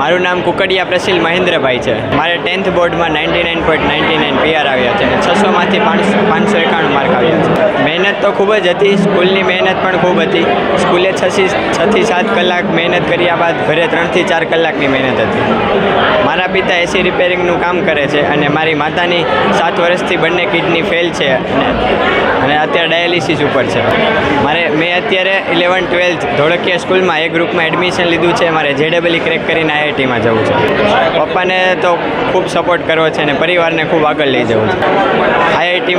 મારું નામ કુકડિયા પ્રસિલ મહેન્દ્રભાઈ છે. મારે ટેન્થ બોર્ડમાં ninety nine point ninety nine PR આવ્યા છે અને છસોમાંથી પાંચસો પાંચસો એકાણું માર્ક આવ્યા છે. મહેનત તો ખૂબ જ હતી, સ્કૂલની મહેનત પણ ખૂબ હતી. સ્કૂલે છથી છથી સાત કલાક મહેનત કર્યા બાદ ઘરે ત્રણથી ચાર કલાકની મહેનત હતી. મારા પિતા એસી રિપેરિંગનું કામ કરે છે અને મારી માતાની સાત વર્ષથી બંને કિડની ફેલ છે અને અત્યારે ડાયાલિસિસ ઉપર છે. મારે મેં અત્યારે ઇલેવન ટ્વેલ્થ ધોળકિયા સ્કૂલમાં એ ગ્રુપમાં એડમિશન લીધું છે. મારે જેડબલી ક્રેક કરીને આઈઆઈટીમાં જવું છે. પપ્પાને તો ખૂબ સપોર્ટ કરવો છે અને પરિવારને ખૂબ આગળ લઈ જવું છે.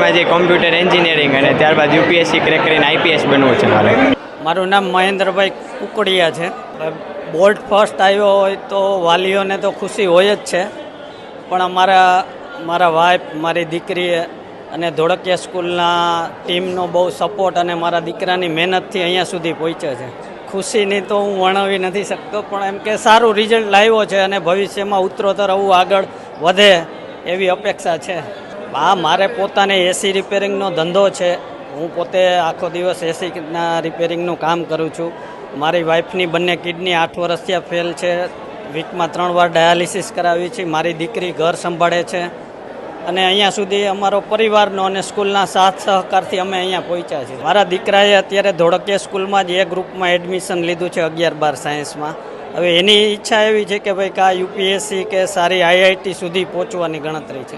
આઈઆઈટીમાં જે કોમ્પ્યુટર એન્જિનિયરિંગ અને ત્યારબાદ યુપીએસસી ક્રેક કરીને આઈપીએસ બનવું છે મારે. મારું નામ મહેન્દ્રભાઈ કુકડિયા છે. બોર્ડ ફર્સ્ટ આવ્યો હોય તો વાલીઓને તો ખુશી હોય જ છે. પણ અમારા, મારા વાઈફ મારી દીકરી અને ધોળકિયા સ્કૂલના ટીમનો બહુ સપોર્ટ અને મારા દીકરાની મહેનતથી અહીંયા સુધી પહોંચ્યો છે. ખુશીની તો હું વર્ણવી નથી શકતો, પણ એમ કે સારું રિઝલ્ટ લાવ્યો છે અને ભવિષ્યમાં ઉત્તરોત્તર આવું આગળ વધે એવી અપેક્ષા છે. હા મારે પોતાને એસી રિપેરિંગનો ધંધો છે. હું પોતે આખો દિવસ એસીના રિપેરિંગનું કામ કરું છું. મારી વાઈફની બંને કિડની આઠ વર્ષથી ફેલ છે. વીકમાં ત્રણ વાર ડાયાલિસિસ કરાવી છે. મારી દીકરી ઘર સંભાળે છે. અને અહીંયા સુધી અમારો પરિવારનો અને સ્કૂલના સાથ સહકારથી અમે અહીંયા પહોંચ્યા છીએ. મારા દીકરાએ અત્યારે ધોળકીયા સ્કૂલમાં જ એ ગ્રુપમાં એડમિશન લીધું છે અગિયાર બાર સાયન્સમાં હવે એની ઈચ્છા એવી છે કે ભાઈ કા યુપીએસસી કે સારી આઈઆઈટી સુધી પહોંચવાની ગણતરી છે.